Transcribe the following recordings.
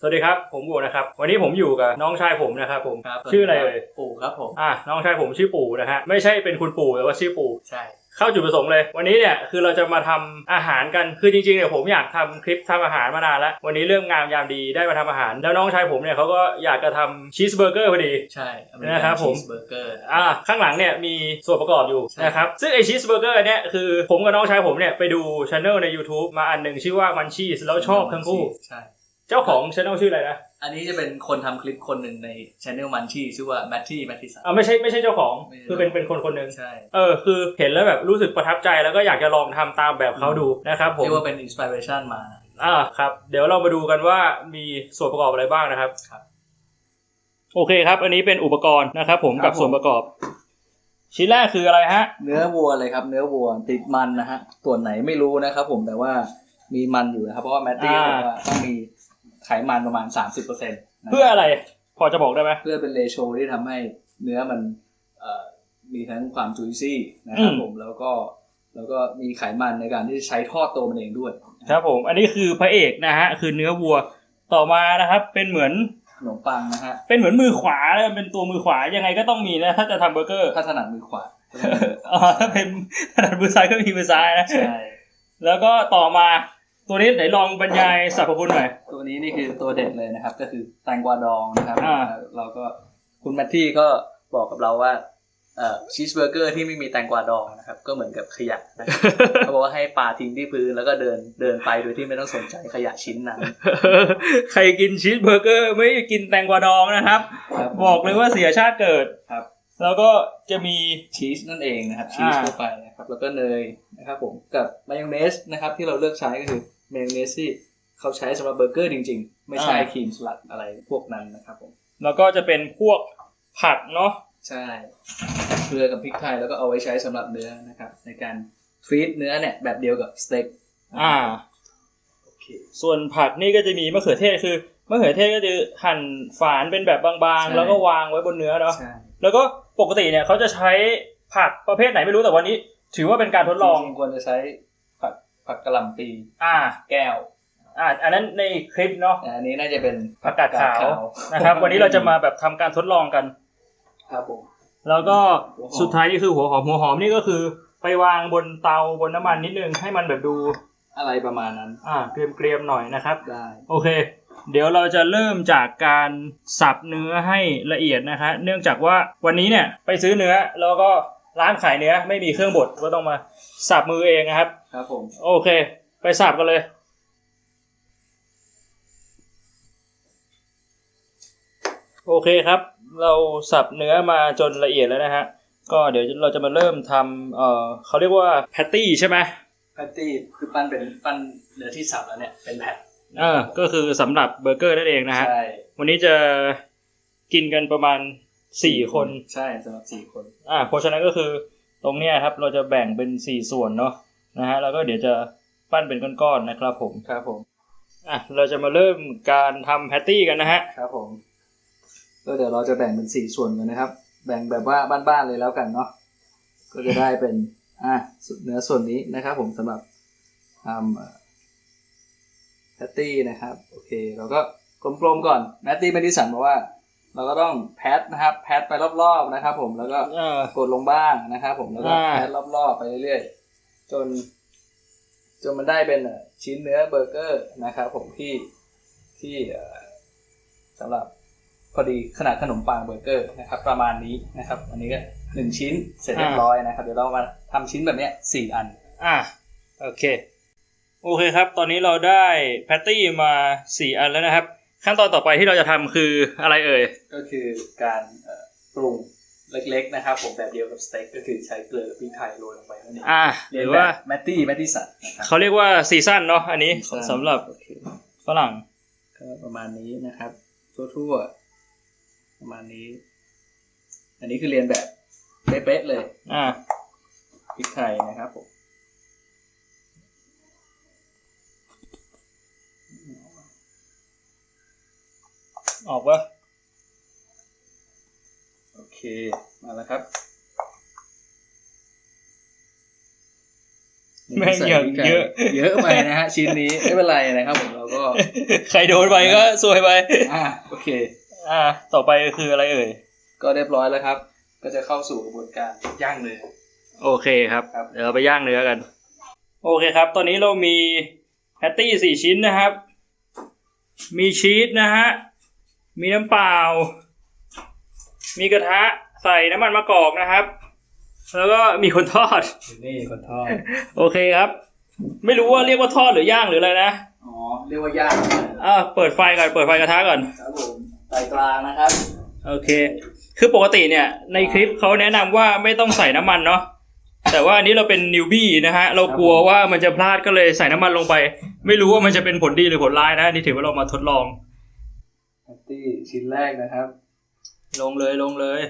สวัสดีครับ ผมบูนะครับ วันนี้ผมอยู่กับน้องชายผมนะครับผม ครับชื่ออะไรเอ่ยปู่ครับผม อะน้องชายผมชื่อปู่นะฮะ ไม่ใช่เป็นคุณปู่แต่ว่าชื่อปู่ ใช่ เข้าจุดประสงค์เลย วันนี้เนี่ยคือเราจะมาทำอาหารกัน คือจริงๆเนี่ยผมอยากทำคลิปทำอาหารมานานแล้ว วันนี้เรื่องงามยามดีได้มาทำอาหาร แล้วน้องชายผมเนี่ยเขาก็อยากจะทำชีสเบอร์เกอร์พอดี ใช่อเมนะครับผมชีสเบอร์เกอร์ อ่าข้างหลังเนี่ยมีส่วนประกอบอยู่ใช่นะครับ ซึ่งไอชีสเบอร์เกอร์เนี่ยคือผมกับน้องชายผมเนี่ยไปดูช anel ใน YouTube มาอันหนึ่งชื่อว่ามันชีสแล้วชอบทั้งคู่ ใช่ เจ้าของช anel ชื่ออะไรนะ อันนี้จะเป็นคนทำคลิปคนหนึ่งในช anel มันชี่ชื่อว่าแมทที่แมทที่สันอ่าไม่ใช่ไม่ใช่เจ้าของไม่ใช่คือเป็นเป็นคนคนหนึ่งใช่ เออคือเห็นแล้วแบบรู้สึกประทับใจแล้วก็อยากจะลองทำตามแบบเขาดูนะครับผมเรียกว่าเป็นอินสปิเรชันมา อ่าครับ เดี๋ยวเรามาดูกันว่ามีส่วนประกอบอะไรบ้างนะครับครับโอเคครับ อันนี้เป็นอุปกรณ์นะครับผมครับกับส่วนประกอบ ชิ้นแรกคืออะไรฮะ เนื้อวัวเลยครับ เนื้อวัวติดมันนะฮะส่วนไหนไม่รู้นะครับผมแต่ว่ามีมันอยู่นะครับเพราะว่าแมตตี้อ่าบอกว่าต้องมี ไขมันประมาณ 30%เเพื่ออะไรพอจะบอกได้ไหมเพื่อเป็นเลโชที่ทำให้เนื้อมันเอ่อมีทั้งความจุยซี่นะครับอืมผมแล้วก็แล้วก็มีไขมันในการที่จะใช้ทอดตัวมันเองด้วย ครับผม อันนี้คือพระเอกนะฮะคือเนื้อวัวต่อมานะครับ เป็นเหมือนขนมปังนะฮะเป็นเหมือนมือขวาเลยเป็นตัวมือขวายังไงก็ต้องมีนะถ้าจะทำเบอร์เกอร์ถ้าถนัดมือขวาอ๋อถ้าเป็นถนัดมือซ้ายก็มีมือซ้ายนะใช่แล้วก็ต่อมา ตัวนี้ไหนลองบรรยายสรรพคุณหน่อย ตัวนี้นี่คือตัวเด็ดเลยนะครับ ก็คือแตงกวาดองนะครับอ่า เราก็คุณแมทที่ก็บอกกับเราว่าเอ่อชีสเบอร์เกอร์ที่ไม่มีแตงกวาดองนะครับ ก็เหมือนกับขยะนะครับเขาบอกว่าให้ปาทิ้งที่พื้นแล้วก็เดินเดินไปโดยที่ไม่ต้องสนใจขยะชิ้นนั้น ใครกินชีสเบอร์เกอร์ไม่กินแตงกวาดองนะครับ ครับบอกเลยว่าเสียชาติเกิดครับ แล้วก็จะมี ชีสนั่นเองนะครับชีสอ่า ทั่วไปนะครับแล้วก็เนยนะครับผมกับมายองเนสนะครับที่เราเลือกใช้ก็คือ มายองเนสที่เขาใช้สำหรับเบอร์เกอร์จริง ๆ ไม่ใช่ครีมสลัดอะไรพวกนั้นนะครับผมแล้วก็จะเป็นพวกผักเนาะใช่เกลือกับพริกไทยแล้วก็เอาไว้ใช้สำหรับเนื้อนะครับ ในการฟรีดเนื้อเนี่ยแบบเดียวกับสเต็กอ่าโอเคส่วนผักนี่ก็จะมีมะเขือเทศคือมะเขือเทศก็จะหั่นฝานเป็นแบบบางๆ แล้วก็วางไว้บนเนื้อเนาะใช่แล้วก็ปกติเนี่ยเขาจะใช้ผักประเภทไหนไม่รู้แต่วันนี้ ถือว่าเป็นการทดลองจริงๆควรจะใช้ ผักผักกะหล่ำปีอ่า แก้วอ่าอันนั้นในคลิปเนาะแต่อันนี้น่าจะเป็นผักกาดขาวนะครับ วันนี้เราจะมาแบบทำการทดลองกัน ครับผมแล้วก็หัวหอมสุดท้ายนี่คือหัวหอมหัวหอมนี่ก็คือ ไปวางบนเตาบนน้ำมันนิดนึงให้มันแบบดูอะไรประมาณนั้น อ่าเกรียมๆหน่อยนะครับได้โอเค เดี๋ยวเราจะเริ่มจากการสับเนื้อให้ละเอียดนะคะ เนื่องจากว่าวันนี้เนี่ยไปซื้อเนื้อแล้วก็ ร้านขายเนื้อไม่มีเครื่องบดก็ต้องมาสับมือเองนะครับ ครับผม โอเค ไปสับกันเลยโอเคครับ เราสับเนื้อมาจนละเอียดแล้วนะฮะ ก็เดี๋ยวเราจะมาเริ่มทำเอ่อเขาเรียกว่าแพตตี้ใช่ไหมแพตตี้คือปั้นเป็นปั้นเนื้อที่สับแล้วเนี่ยเป็นแผ่นเออก็คือสำหรับเบอร์เกอร์นั่นเองนะฮะ ใช่ วันนี้จะกินกันประมาณ สี่คนใช่สำหรับสี่คน อ่าเพราะฉะนั้นก็คือตรงเนี้ยครับเราจะแบ่งเป็นสี่ส่วนเนาะนะฮะแล้วก็เดี๋ยวจะปั้นเป็นก้อนๆนะครับผมครับผมอะเราจะมาเริ่มการทำแพตตี้กันนะฮะครับผมก็เดี๋ยวเราจะแบ่งเป็นสี่ส่วนกันนะครับ แบ่งแบบว่าบ้านๆเลยแล้วกันเนาะก็จะได้เป็นอะส่วนเนื้อส่วนนี้นะครับ ผมสำหรับทำแพตตี้นะครับ โอเค เราก็กลมๆก่อนแมตตี้ไม่ได้สั่นบอกว่า เราก็ต้องแพทนะครับ แพทไปรอบๆนะครับ ผมแล้วก็เออกดลงบ้างนะครับ ผมแล้วก็อ่าแพทรอบๆไปเรื่อยๆจน จนมันได้เป็นเอ่อชิ้นเนื้อเบอร์เกอร์นะครับ ผมที่ที่เอ่อสำหรับพอดีขนาดขนมปังเบอร์เกอร์นะครับ ประมาณนี้นะครับ อันนี้ก็หนึ่งชิ้นเสร็จเรียบร้อยนะครับ เดี๋ยวเรามาทำชิ้นแบบเนี้ยสี่อัน อะโอเค โอเคครับ ตอนนี้เราได้แพตตี้มาสี่อันแล้วนะครับ ขั้นตอนต่อไปที่เราจะทำคืออะไรเอ่ย ก็คือการเอ่อปรุงเล็กๆนะครับ ผมแบบเดียวกับสเต็กก็คือใช้เกลือกับพริกไทยโรยลงไปนั่นเองอะเรีหยนรือแบว่าบแมตตี้แมตตี้สันนะครับเขาเรียกว่าซีซั่นเนาะอันนี้ซีซั่นสำหรับโอเคฝรั่งก็ประมาณนี้นะครับ ทั่วๆประมาณนี้ อันนี้คือเรียนแบบเป๊ะๆเลย อะพริกไทยนะครับผม ออกปะโอเค มาแล้วครับแม่งอย่างเยอะ เยอะไปนะฮะชิ้นนี้ไม่เป็นไรนะครับผมเราก็ ใครโดนไปก็ซวยไป อ่าโอเค อ่า ต่อไปคืออะไรเอ่ย ก็เรียบร้อยแล้วครับ ก็จะเข้าสู่กระบวนการย่างเลยโอเคครับครับ เดี๋ยวเราไปย่างเนื้อกัน โอเคครับ ตอนนี้เรามีแพตตี้สี่ชิ้นนะครับ มีชีสนะฮะ มีน้ำเปล่า มีกระทะใส่น้ำมันมะกอกนะครับ แล้วก็มีคนทอด นี่คนทอด โอเคครับ ไม่รู้ว่าเรียกว่าทอดหรือย่างหรืออะไรนะ อ๋อ เรียกว่าย่างอ่าเปิดไฟก่อน เปิดไฟกระทะก่อน ครับผมไต่กลางนะครับ โอเค คือปกติเนี่ย ในคลิปเขาแนะนำว่าไม่ต้องใส่น้ำมันเนาะ แต่ว่าอันนี้เราเป็นนิวบี้นะฮะ เรากลัวว่ามันจะพลาดก็เลยใส่น้ำมันลงไป ไม่รู้ว่ามันจะเป็นผลดีหรือผลร้ายนะนี่ถือว่าเรามาทดลองแพ ตตี้ชิ้นแรกนะครับ ลงเลยลงเลย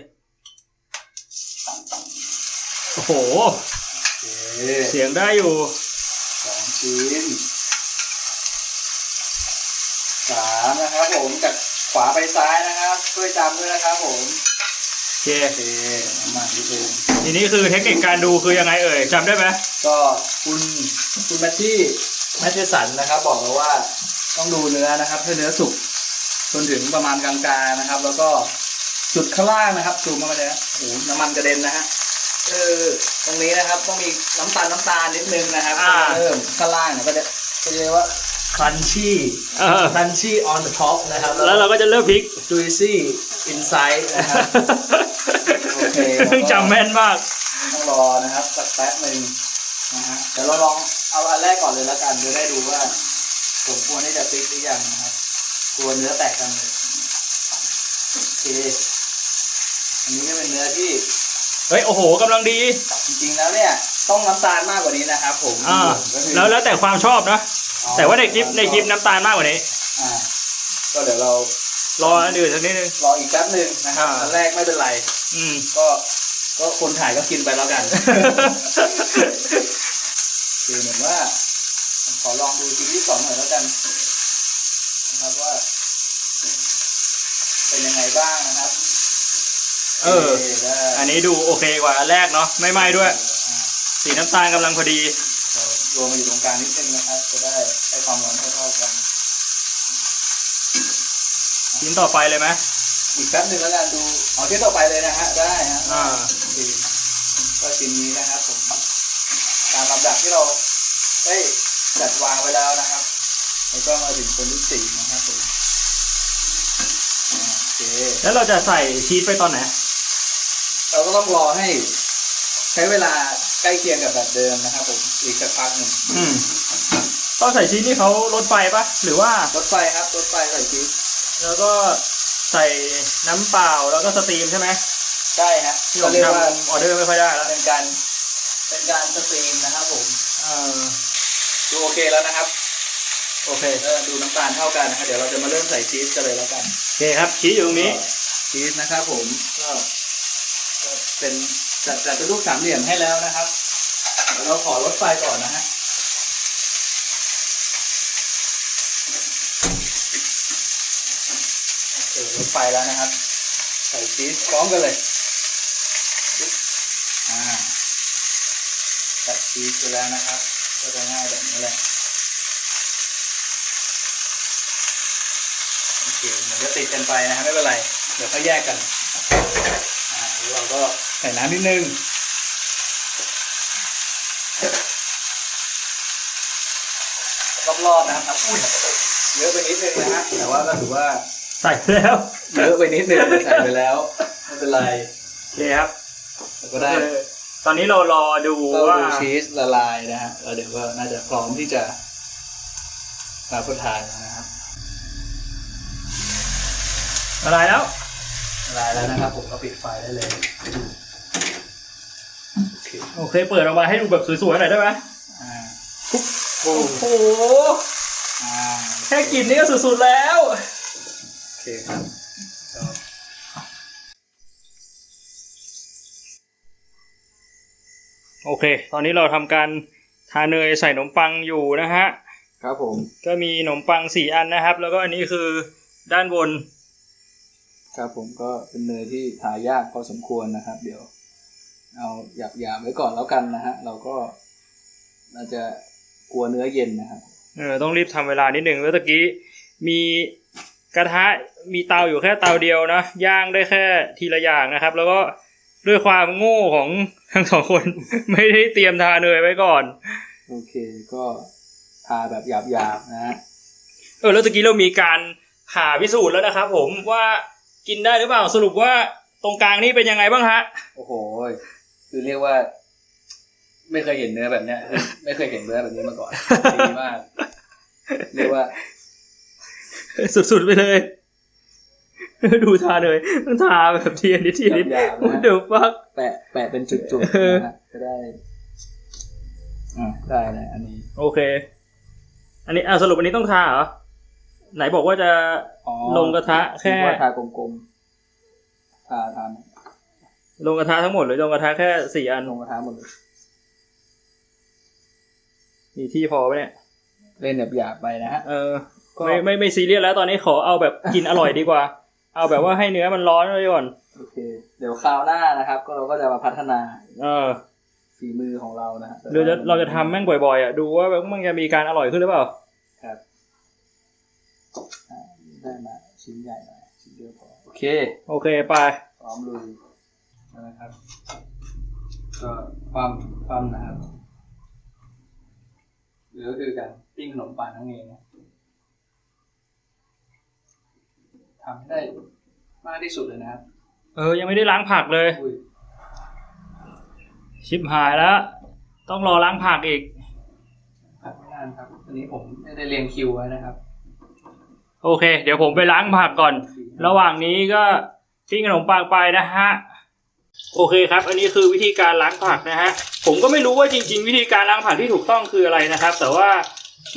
โอ้โห โอเคเสียงได้อยู่ สองชิ้นสามนะครับผมจากขวาไปซ้ายนะครับช่วยจำด้วยนะครับผมโอเค โอเคน้ำมันนิดนึงทีนี้คือเทคนิคการดูคือยังไงเอ่ยจำได้ไหมก็คุณคุณแมทที่แมทเทสันนะครับ บอกเราว่าต้องดูเนื้อนะครับให้เนื้อสุกจ นถึงประมาณกลางๆนะครับ แล้วก็จุดข้างล่างนะครับซูมเข้ามาเลยนะโอ้โหน้ำมันกระเด็นนะฮะเออตรงนี้นะครับต้องมีน้ำตาลน้ำตาลนิดนึงนะครับอ่าเริ่มข้างล่างเนี่ยก็จะก็จะเรียกว่า crunchy เออ crunchy on the top นะครับแล้วเราก็จะเริ่มพลิก juicy inside นะครับ โอเค ซึ่งจำแม่นมาก ต้องรอนะครับสักแป๊บหนึ่งนะฮะเดี๋ยวเราลองเอาอันแรกก่อนเลยแล้วกันจะได้ดูว่าสมควรที่จะพลิกหรือยังนะครับ กลัวเนื้อแตกกันเลยโอเคอันนี้ก็เป็นเนื้อที่เฮ้ยโอ้โหกำลังดีจริงๆแล้วเนี่ย ต้องน้ำตาลมากกว่านี้นะครับผมอ่าก็คือแล้วแล้วแต่ความชอบนะแต่ว่าในคลิปในคลิปน้ำตาลมากกว่านี้ อ่าก็เดี๋ยวเรารออันอื่นสักนิดนึง รออีกแป๊บหนึ่งนะครับอ่า อันแรกไม่เป็นไร อืม ก็ก็คนถ่ายก็กินไปแล้วกัน คือเหมือนว่าผมขอลองดูชิ้นที่สองหน่อยแล้วกัน นะครับว่า เป็นยังไงบ้างนะครับเออโคได้อันนี้ดูโอเคกว่าอันแรกเนาะไม่ไหม้ด้วย อ่าสีน้ำตาลกำลังพอดี เรารวมมาอยู่ตรงกลางนิดนึงนะครับ จะได้ให้ความร้อนเท่าๆกัน ชิ้นต่อไปเลยไหมอีกแป๊บหนึ่งแล้วกันดูเอาที่ต่อไปเลยนะฮะได้ฮะอ่าโอเคก็ชิ้นนี้นะครับผมตามลำดับที่เราได้จัดวางไว้แล้วนะครับ แล้วก็มาถึงคนที่สี่นะครับผมอ่าโอเคแล้วเราจะใส่ชีสไปตอนไหน เราก็ต้องรอให้ใช้เวลาใกล้เคียงกับแบบเดิมนะครับผมอีกสักพักหนึ่งอืมต้องใส่ชีสที่เขาลดไฟปะหรือว่ารถไฟครับรถไฟใส่ชีสแล้วก็ใส่น้ำเปล่าแล้วก็สตรีมใช่ไหมใช่ฮะที่ผก็มเรียกว่าทำออเดอร์ไม่ค่อยได้แล้วเป็นการเป็นการสตรีมนะครับผม เออดูโอเคแล้วนะครับ โอเคก็ดูน้ำตาลเท่ากันนะครับเดี๋ยวเราจะมาเริ่มใส่ชีสกันเลยแล้วกันโอเคครับชีสอยู่ตรงนี้ ชีสนะครับผมก็ก็เป็นจัดจัดเป็นรูปสามเหลี่ยมให้แล้วนะครับเดี๋ยวเราขอลดไฟก่อนนะฮะโอเคลดไฟแล้วนะครับ ใส่ชีสพร้อมกันเลยอ่าตัดชีสไปแล้วนะครับ ก็จะง่ายแบบนี้แหละโอ เคเหมือนจะติดกันไปนะครับไม่เป็นไร เดี๋ยวเขาแยกกันอ่าแล้วเราก็ใส่น้ำนิดนึงรอบๆนะครับอุ้ยเยอะไปนิดนึงนะฮะแต่ว่าก็ถือว่าใส่ไปแล้วเยอะไปนิดนึงใส่ไปแล้วไม่เป็นไรโอเคครับแล้วก็ได้เออตอนนี้เรารอดูก็ว่าดูชีสละลายนะฮะแล้วเดี๋ยวก็น่าจะพร้อมที่จะรับประทานนะ ครับอะไรแล้วละลายแล้วนะครับผมก็ปิดไฟได้เลยโอเคโอเคเปิดออกมาให้ดูแบบสวยๆหน่อยได้ไหมอ่าโอ้โหอ่าแค่กลิ่นนี่ก็สุดๆแล้วโอเคครับก็โอเค ตอนนี้เราทำการทาเนยใส่ขนมปังอยู่นะฮะ ครับผม ก็มีขนมปังสี่อันนะครับ แล้วก็อันนี้คือด้านบน ครับผมก็เป็นเนยที่ทายากพอสมควรนะครับ เดี๋ยว เอาหยาบๆไว้ก่อนแล้วกันนะฮะเราก็น่าจะกลัวเนื้อเย็นนะครับเออต้องรีบทำเวลานิดหนึ่งแล้วตะกี้มีกระทะมีเตาอยู่แค่เตาเดียวนะย่างได้แค่ทีละอย่างนะครับ แล้วก็ด้วยความโง่ของทั้งสองคน ไม่ได้เตรียมทาเนยไว้ก่อน โอเคก็ทาแบบหยาบๆนะฮะเออแล้วตะกี้เรามีการหาพิสูจน์แล้วนะครับผมว่า กินได้หรือเปล่าสรุปว่าตรงกลางนี่เป็นยังไงบ้างฮะ โอ้โห คือเรียกว่า ไม่เคยเห็นเนื้อแบบเนี้ยคือไม่เคยเห็นเนื้อแบบนี้มาก่อนดีมากเรียกว่า สุดๆไปเลย ดูทาเลยต้องทาแบบเทียนนิดเทียนนิดหยาบๆนะเดี๋ยวฟักแปะแปะเป็นจุดเออๆนะฮะจะได้อ่าได้เลยอันนี้ โอเค อันนี้อะสรุปอันนี้ต้องทาเหรอ ไหนบอกว่าจะอ๋อลงกระทะแค่นึกว่าทากลมๆทาทาลงกระทะทั้งหมดหรือลงกระทะแค่สี่อันลงกระทะหมดเลยมีที่พอไหมเนี่ย เล่นแบบหยาบไปนะฮะเออก็ไม่ไม่ไม่ซีเรียสแล้วตอนนี้ขอเอาแบบกินอร่อยดีกว่า เอาแบบว่าให้เนื้อมันร้อนไว้ก่อนโอเค เดี๋ยวคราวหน้านะครับ ก็เราก็จะมาพัฒนา เออฝีมือของเรานะฮะหรือจะเราจะทำแม่งบ่อยๆอะดูว่าแบบมันจะมีการอร่อยขึ้นหรือเปล่าครับอ่า ได้มาชิ้นใหญ่หน่อยชิ้นเดียวพอโอเค โอเคไป พร้อมลุยนะครับ ก็ความความนะครับหรือก็คือการปิ้งขนมปังนั่นเองนะทำให้ได้มากที่สุดเลยนะครับเออ ยังไม่ได้ล้างผักเลย อุ้ยชิบหายแล้ว ต้องรอล้างผักอีก ผัดไม่นานครับอันนี้ผมไม่ได้เรียงคิวไว้นะครับ โอเค เดี๋ยวผมไปล้างผักก่อน ระหว่างนี้ก็ปิ้งขนมปังไปนะฮะ โอเคครับ อันนี้คือวิธีการล้างผักนะฮะ ผมก็ไม่รู้ว่าจริง ๆ วิธีการล้างผักที่ถูกต้องคืออะไรนะครับ แต่ว่า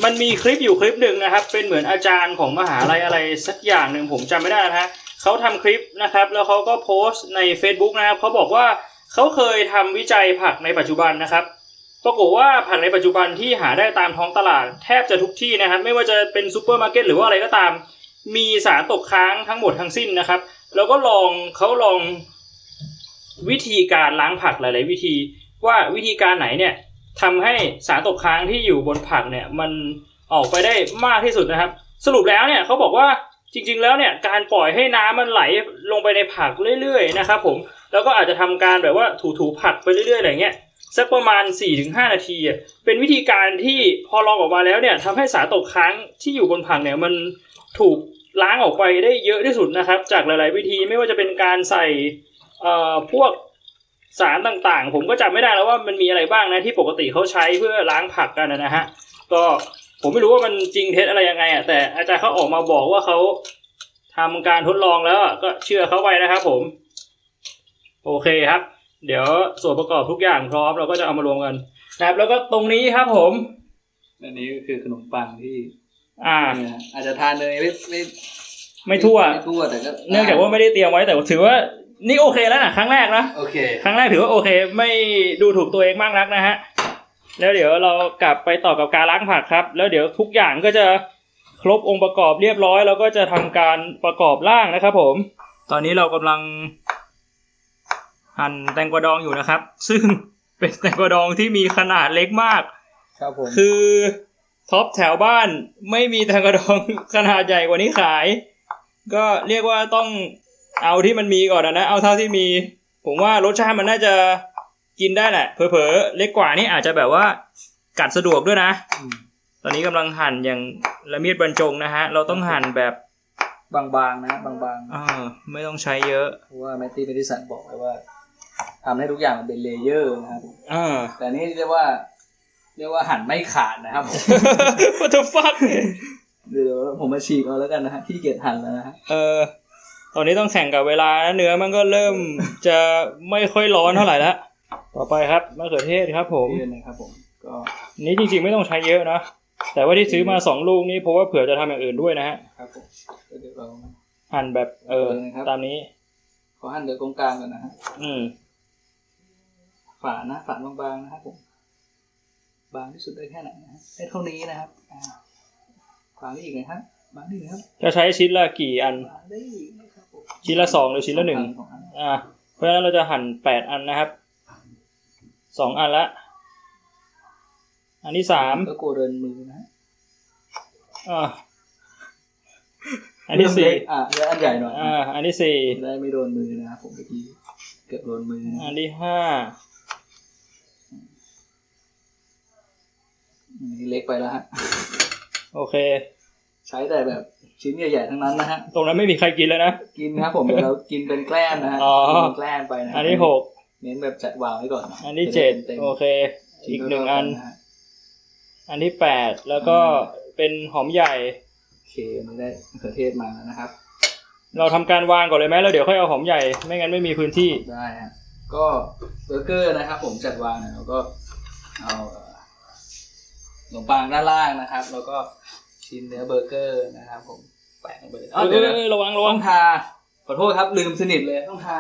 มันมีคลิปอยู่คลิปหนึ่งนะครับ เป็นเหมือนอาจารย์ของมหาลัยอะไรสักอย่างหนึ่งผมจำไม่ได้นะฮะเขาทำคลิปนะครับ แล้วเขาก็โพสต์ใน Facebook นะครับเขาบอกว่าเขาเคยทำวิจัยผักในปัจจุบันนะครับ ปรากฏว่าผักในปัจจุบันที่หาได้ตามท้องตลาดแทบจะทุกที่นะครับไม่ว่าจะเป็นซูเปอร์มาร์เก็ตหรือว่าอะไรก็ตาม มีสารตกค้างทั้งหมดทั้งสิ้นนะครับ แล้วก็ลองเขาลองวิธีการล้างผักหลาย ๆ วิธีว่าวิธีการไหนเนี่ยทำให้สารตกค้างที่อยู่บนผักเนี่ยมันออกไปได้มากที่สุดนะครับ สรุปแล้วเนี่ยเขาบอกว่าจริง ๆ แล้วเนี่ยการปล่อยให้น้ำมันไหลลงไปในผักเรื่อย ๆ นะครับผมแล้วก็อาจจะทำการแบบว่าถูๆผักไปเรื่อย ๆ อะไรเงี้ย สักประมาณ 4-5 นาทีอะเป็นวิธีการที่พอลองออกมาแล้วเนี่ยทำให้สารตกค้างที่อยู่บนผักเนี่ยมันถูกล้างออกไปได้เยอะที่สุดนะครับ จากหลาย ๆ วิธีไม่ว่าจะเป็นการใส่เอ่อพวกสารต่างๆ ผมก็จำไม่ได้แล้วว่ามันมีอะไรบ้างนะที่ปกติเขาใช้เพื่อล้างผักกันนะฮะก็ผมไม่รู้ว่ามันจริงเท็จอะไรยังไงอะแต่อาจารย์เขาออกมาบอกว่าเขาทำการทดลองแล้วก็เชื่อเขาไปนะครับผม โอเคครับ เดี๋ยวส่วนประกอบทุกอย่างพร้อมเราก็จะเอามารวมกันนะครับ แล้วก็ตรงนี้ครับผม อันนี้ก็คือขนมปังที่อ่า เนี่ยอาจจะทานเนยไม่ไม่ไม่ทั่ว ไม่ทั่วแต่ก็เนื่องจากว่าไม่ได้เตรียมไว้แต่ถือว่านี่โอเคแล้วนะครั้งแรกนะโอเคครั้งแรกถือว่าโอเค ไม่ดูถูกตัวเองมากนักนะฮะแล้วเดี๋ยวเรากลับไปต่อกับการล้างผักครับ แล้วเดี๋ยวทุกอย่างก็จะครบองค์ประกอบเรียบร้อย แล้วก็จะทำการประกอบร่างนะครับผม ตอนนี้เรากำลัง หั่นแตงกวาดองอยู่นะครับ ซึ่งเป็นแตงกวาดองที่มีขนาดเล็กมาก ครับผม คือท็อปแถวบ้านไม่มีแตงกวาดองขนาดใหญ่กว่านี้ขาย ก็เรียกว่าต้องเอาที่มันมีก่อนนะ เอาเท่าที่มี ผมว่ารสชาติมันน่าจะกินได้แหละ เผลอๆ เล็กกว่านี่อาจจะแบบว่ากัดสะดวกด้วยนะอืมตอนนี้กำลังหั่นอย่างละเมียดบรรจงนะฮะ เราต้องหั่นแบบบางๆนะบางเออไม่ต้องใช้เยอะๆเพราะว่าแมตตี้เมดิสันบอกไว้ว่า ทำให้ทุกอย่างมันเป็นเลเยอร์นะครับเออแต่นี่เรียกว่า เรียกว่าหั่นไม่ขาดนะครับ What the fuck เดี๋ยวผมมาฉีกเอาแล้วกันนะฮะที่เกียจหั่นแล้วนะฮะเออตอนนี้ต้องแข่งกับเวลานะเนื้อมันก็เริ่มจะไม่ค่อยร้อนเท่าไหร่แล้วต่อไปครับมะเขือเทศครับ ผมเยอะนะครับผม ก็นี้จริงๆไม่ต้องใช้เยอะนะแต่ว่าที่ซื้อมาสองลูกนี้เพราะว่าเผื่อจะทำอย่างอื่นด้วยนะฮะครับผมก็เดี๋ยวเราหั่นแบบเออเลยนะครับตามนี้ขอหั่นเดือตรงกลางก่อนนะฮะอืม ฝานะฝาบางๆนะครับผมบางที่สุดได้แค่ไหนนะฮะได้เท่านี้นะครับอ่าบางได้อีกนะครับบางได้อีกนะครับจะใช้ชิ้นละกี่อันบางได้อีกนะครับผมชิ้นละสองหรือชิ้นละหนึ่งสออันอ่า เพราะฉะนั้นเราจะหั่นแปดอันนะครับสองอันละ อันที่สามก็กลัวเดินมือนะฮะอ่าอันที่สี่อะเดี๋ยวอันใหญ่หน่อยอ่าอันที่สี่ได้ไม่โดนมือนะครับผมเมื่อกี้เกือบโดนมือนะอันที่ห้า อันนี้ เล็กไปแล้วฮะ โอเค ใช้แต่แบบชิ้นใหญ่ๆทั้งนั้นนะฮะ ตรงนั้นไม่มีใครกินแล้วนะ กินนะครับผมเดี๋ยวเรากินเป็นแกล้มนะฮะอ๋อกินเป็นแกล้มไปนะฮะอันที่หกเน้นแบบจัดวางไว้ก่อนนะอันที่เจ็ดต็มๆโอเค อีกหนึ่งอันะฮะอันที่แปดแล้วก็เป็นหอมใหญ่โอเคมันได้มะเขือเทศมาแล้วนะครับ เราทำการวางก่อนเลยไหมแล้วเดี๋ยวค่อยเอาหอมใหญ่ไม่งั้นไม่มีพื้นที่ได้ฮะก็เบอร์เกอร์นะครับ ผมจัดวางเนี่ยเราก็เอาเอ่อ ขนมปังด้านล่างนะครับ แล้วก็ชิ้นเนื้อเบอร์เกอร์นะครับผมแปะลงไปเลยเออ้าวเดี๋ยวนะอระวังระวัต้งองทาขอโทษครับลืมสนิทเลยต้องทา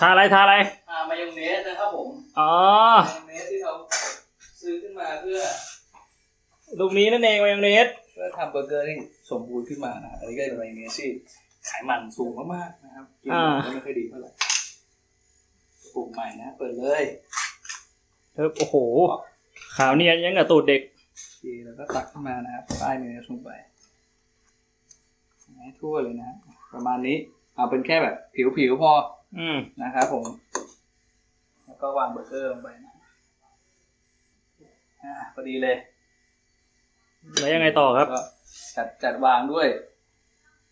ทาอะไรทาอะไรทามายองเนสนะครับผมอ๋อมายองเนสที่เราซื้อขึ้นมาเพื่อลูกนี้นั่นเองมายองเนสเพื่อทำเบอร์เกอร์ที่สมบูรณ์ขึ้นมานะครับอันนี้ก็เป็นมายองเนสที่ไขมันสูงมากๆนะครับกินแล้วไม่ค่อยดีเท่าไหร่ปลูกใหม่นะเปิดเลยเออโอ้โห ขาวเนียนยังกับตูดเด็กโอเคแล้วก็ตักขึ้นมานะครับป้ายเมยลงไปให้ทั่วเลยนะประมาณนี้ เอาเป็นแค่แบบผิวๆพอ อืมนะครับผม แล้วก็วางเบอร์เกอร์ลงไปนะอ่าพอดีเลย แล้วยังไงต่อครับ ก็จัดจัดวางด้วย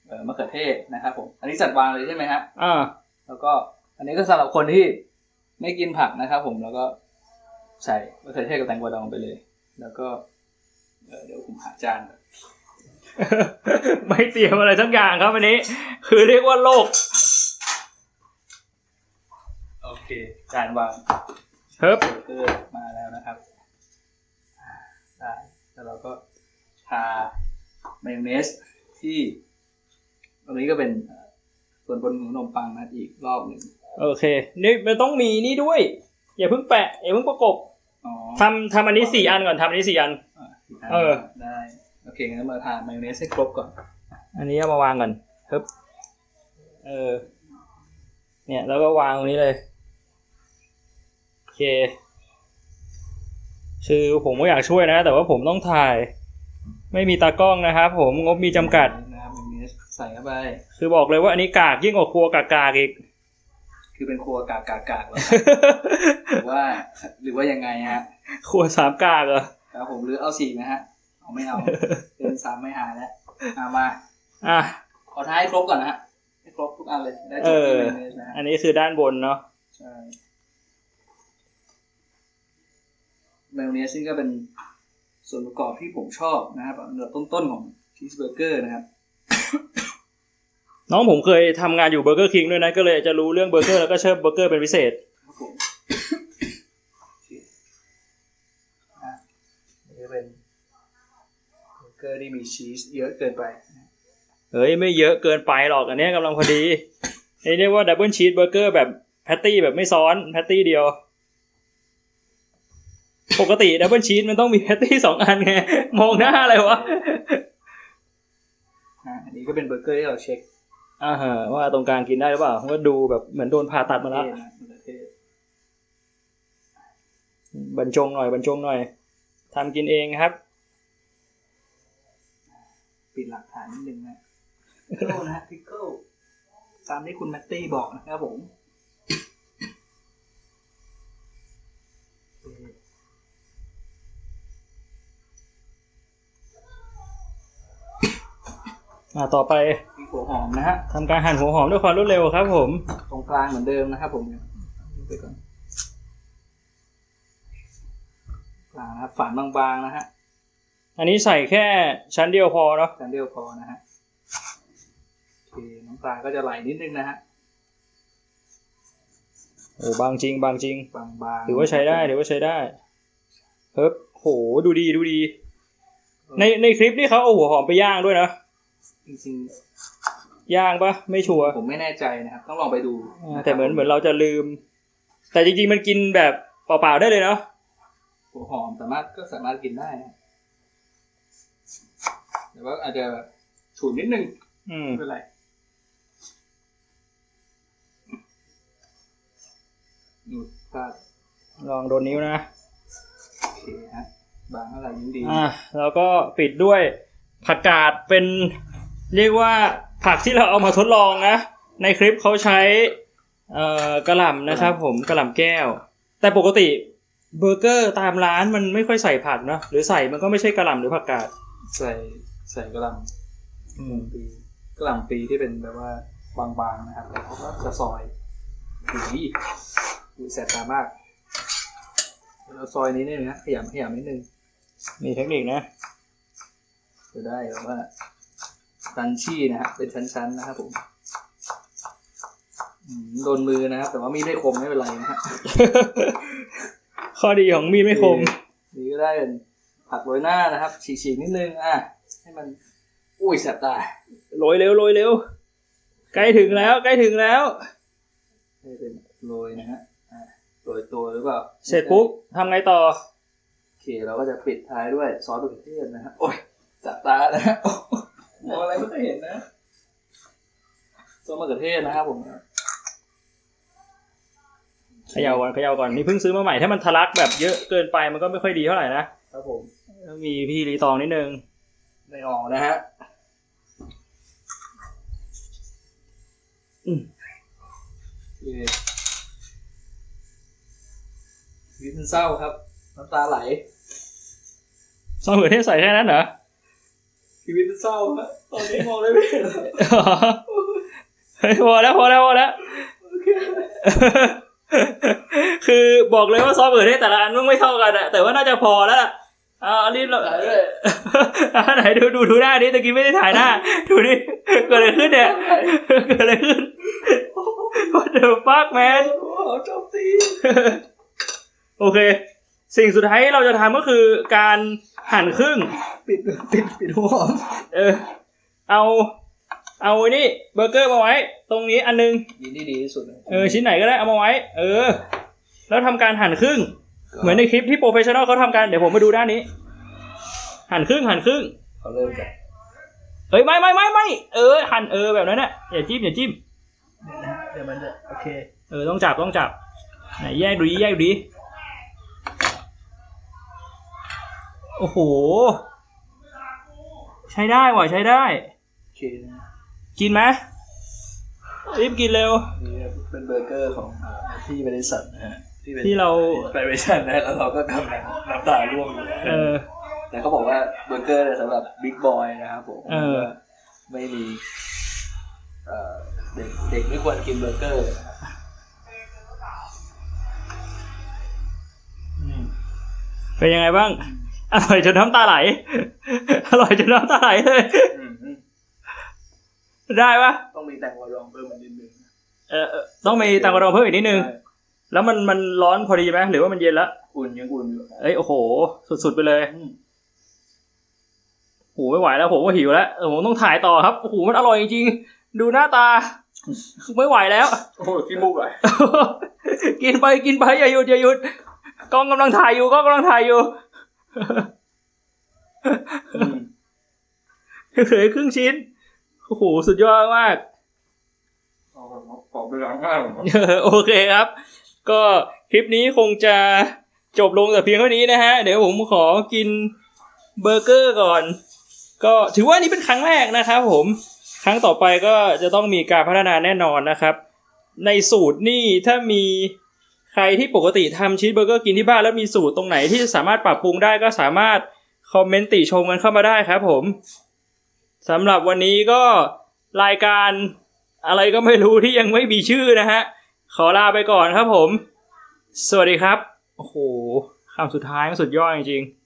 เอ่อมะเขือเทศนะครับผม อันนี้จัดวางเลยใช่ไหมฮะ อ่า แล้วก็อันนี้ก็สำหรับคนที่ไม่กินผักนะครับผมแล้วก็ ใส่มะเขือเทศกับแตงกวาดองไปเลย แล้วก็เอ่อเดี๋ยวผมหาจานก่อนไม่เตรียมอะไรสักอย่างครับอันนี้ คือเรียกว่าโลก โอเค จานวางเฮ้บเบอร์เกอร์มาแล้วนะครับอ่าได้แล้วเราก็ทามายองเนสที่ ตรงนี้ก็เป็นเอ่อส่วนบนของขนมปังนะอีกรอบหนึ่งโอเค นี่มันต้องมีนี่ด้วย อย่าเพิ่งแปะ อย่าเพิ่งประกบอ๋อ ทำทำอันนี้สี่อันก่อนทำอันนี้สี่อันอะเออ ได้ โอเคงั้นมาทานมายองเนสให้ครบก่อน อันนี้เอามาวางก่อนฮึบเออ เนี่ยแล้วก็วางตรงนี้เลย โอเค คือผมก็อยากช่วยนะ แต่ว่าผมต้องถ่าย ไม่มีตากล้องนะครับผมงบมีจำกัดนะครับมายองเนสใส่เข้าไป คือบอกเลยว่าอันนี้กากยิ่งกว่าครัวกากากอีก คือเป็นครัวกากกากกากแล้วหรือว่า หรือว่ายังไงฮะครัวสามกากเหรอครับผมหรือเอาสี่นะฮะเอาไม่เอาเป็นสามไม่หาแล้วเอามาอะขอท้ายให้ครบก่อนนะฮะให้ครบทุกอันเลยได้จเอบที่อมายองเนสนะฮะอันนี้คือด้านบนเนาะใช่มายองเนสนี่ก็เป็นส่วนประกอบที่ผมชอบนะครับอันดับต้นๆของชีสเบอร์เกอร์นะครับ น้องผมเคยทำงานอยู่เบอร์เกอร์คิงด้วยนะ ก็เลยจะรู้เรื่องเบอร์เกอร์แล้วก็เชิญเบอร์เกอร์เป็นพิเศษครับผมโอเคอะนี่ก็เป็นเบอร์เกอร์ที่มีชีสเยอะเกินไปเฮ้ยไม่เยอะเกินไปหรอกอันเนี้ยกำลังพอดีนี่เรียกว่าดับเบิลชีสเบอร์เกอร์แบบแพตตี้แบบไม่ซ้อนแพตตี้เดียว ปกติดับเบิลชีสมันต้องมีแพตตี้สองอันไงมองหน้าอะไรวะอะอันนี้ก็เป็นเบอร์เกอร์ที่เราเช็ค อ่าฮะว่าตรงกลางกินได้หรือเปล่าว่าดูแบบเหมือนโดนผ่าตัดมาแล้วเทศนะมะเขือเทศบรรจงหน่อยบรรจงหน่อยทำกินเองครับ ปิดหลักฐานนิดนึงนะพิกเกิลนะฮะพิกเกิลตามที่คุณแมตตี้บอกนะครับผมอ่าต่อไปมี หัวหอมนะฮะทำการหั่นหัวหอมด้วยความรวดเร็วครับ ผม ตรงกลางเหมือนเดิมนะครับ ผมไปก่อนกลางนะครับฝานบางๆนะฮะอันนี้ใส่แค่ชั้นเดียวพอเนาะจานเดียวพอนะฮะโอเคน้ำตาลก็จะไหลนิดนึงนะฮะโอ้บางจริง บางจริงบางๆถือว่าใช้ได้ถือว่าใช้ได้เฮ้ยโหดูดีดูดี ในในคลิปนี่เขาเอาหัวหอมไปย่างด้วยนะจริง ย่างปะไม่ชัวร์ๆผมไม่แน่ใจนะครับต้องลองไปดูอ่าแต่เหมือนเหมือนเราจะลืม แต่จริงๆมันกินแบบเปล่าๆได้เลยเนาะหัวหอมสามารถก็สามารถกินได้นะแต่ว่าอาจจะแบบฉุนนิดนึงอืมไม่เป็นไรนูดพลาดลองโดนนิ้วนะเคฮะบางอะไรยิ่งดีอ่าแล้วก็ปิดด้วยผักกาดเป็นเรียกว่า ผักที่เราเอามาทดลองนะ ในคลิปเขาใช้เอ่อกระหล่ำนะครับผมกระหล่ำแก้ว แต่ปกติเบอร์เกอร์ตามร้านมันไม่ค่อยใส่ผักเนอะหรือใส่มันก็ไม่ใช่กระหล่ำหรือผักกาดใส่ใส่กระหล่ำกระหล่ำปีกระหล่ำปีที่เป็นแบบว่าบางๆนะครับแล้วเขาก็จะซอยอุ้ยอุ้ยแสบตามากเราซอยนี้นิดนึงนะขยำขยำนิดนึงมีเทคนิคนะจะได้แบบว่า ดันชี่นะฮะเป็นชั้นๆนะครับผมอืมโดนมือนะครับ แต่ว่ามีดไม่คมไม่เป็นไรนะฮะข้อดีของมีดไม่คมนี่ก็ได้เป็นผักโรยหน้านะครับ ฉีกๆนิดนึงอะให้มัน อุ้ยแสบตาโรยเร็วโรยเร็วใกล้ถึงแล้วใกล้ถึงแล้วให้เป็นโรยนะฮะอะโรยตัวหรือเปล่าเสร็จปุ๊บทำไงต่อโอเคเราก็จะปิดท้ายด้วยซอสมะเขือเทศนะฮะโอ้ยแสบตานะฮะโอ้โหมองอะไรไม่เคยเห็นนะซอสมะเขือเทศนะครับผมเขย่าก่อนเขย่าก่อนนี่เพิ่งซื้อมาใหม่ถ้ามันทะลักแบบเยอะเกินไปมันก็ไม่ค่อยดีเท่าไหร่นะครับผมต้องมีพี่รีตองนิดนึงไม่ออกนะฮะอืมโอเคชีวิตมันเศร้าครับน้ำตาไหลซอสมะเขือเทศใส่แค่นั้นเหรอ ชีวิตมันเศร้าครับตอนนี้มองเลยไม่เห็นเลยเฮ้ยพอแล้วพอแล้วพอแล้วคือบอกเลยว่าซอสมะเขือเทศแต่ละอันมันไม่เท่ากันอะแต่ว่าน่าจะพอแล้วล่ะอ่าอันนี้เราไหลเลยอ่าไหนดูดูดูหน้านี้ตะกี้ไม่ได้ถ่ายหน้า ดูดิเกิดอะไรขึ้นเนี่ยเกิดอะไรขึ้น What the fuck man โอ้โหจบตีโอเค สิ่งสุดท้ายที่เราจะทำก็คือการ หั่นครึ่ง ปิดปิดปิดหัวหอมเออ เอา เอาไอ้นี่เบอร์เกอร์มาไว้ ตรงนี้อันนึงยินดีดีที่สุดนะเออชิ้นไหนก็ได้เอามาไว้ เออ แล้วทำการหั่นครึ่ง เหมือนในคลิปที่โปรเฟชชั่นอลเขาทำกัน เดี๋ยวผมมาดูด้านนี้ หั่นครึ่งหั่นครึ่งเขาเริ่มจากเอ้ยไม่ไม่ไม่ไม่เออหั่นเออแบบนั้นน่ะอย่าจิ้มอย่าจิ้มนี่นะฮะเดี๋ยวมันจะโอเค เออต้องจับต้องจับไหนแยกดูดิแยกดูดิ โอ้โห ใช้ได้ว่ะใช้ได้ โอเคนะกินไหมรีบกินเร็ว นี่เป็นเบอร์เกอร์ของอ่าที่บริษัทนะฮะที่เป็นที่เรา ไปบริษัทนะแล้วเราก็ทำน้ำน้ำตาร่วงอยู่นะเออ แต่เขาบอกว่าเบอร์เกอร์เนี่ยสำหรับบิ๊กบอยนะครับผมเออ ไม่มีเอ่อเด็กเด็กไม่ควรกินเบอร์เกอร์นะครับเป็นยังไงบ้าง อร่อยจนน้ำตาไหล อร่อยจนน้ำตาไหลเลยอืมอืมได้ปะต้องมีแตงกวาดองเพิ่มมานิดนึงเออเออต้องมีตังกระดองเพิ่มอีกนิดนึงใช่แล้วมันมันร้อนพอดีไหมหรือว่ามันเย็นละอุ่นยังอุ่นอยู่เอ้ยโอ้โห สุดๆไปเลยอืมโอ้โหไม่ไหวแล้วผมก็หิวแล้วเออผมต้องถ่ายต่อครับโอ้โหมันอร่อยจริงๆดูหน้าตาไม่ไหวแล้ว โอ้โหขี้มูกอะกินไปกินไปอย่าหยุดอย่าหยุดกล้องกำลังถ่ายอยู่กล้องกำลังถ่ายอยู่ เหลือครึ่งชิ้น โอ้โห สุดยอดมากขอไปล้างหน้าก่อนเออโอเคครับ ก็คลิปนี้คงจะจบลงแต่เพียงเท่านี้นะฮะ เดี๋ยวผมขอกินเบอร์เกอร์ก่อน ก็ถือว่านี่เป็นครั้งแรกนะครับผม ครั้งต่อไปก็จะต้องมีการพัฒนาแน่นอนนะครับ ในสูตรนี่ถ้ามี ใครที่ปกติทำชีสเบอร์เกอร์กินที่บ้านแล้วมีสูตรตรงไหนที่สามารถปรับปรุงได้ก็สามารถคอมเมนต์ติชมกันเข้ามาได้ครับผมสำหรับวันนี้ก็รายการอะไรก็ไม่รู้ที่ยังไม่มีชื่อนะฮะ ขอลาไปก่อนครับผม สวัสดีครับ โอ้โหคำสุดท้ายมันสุดยอดจริงๆ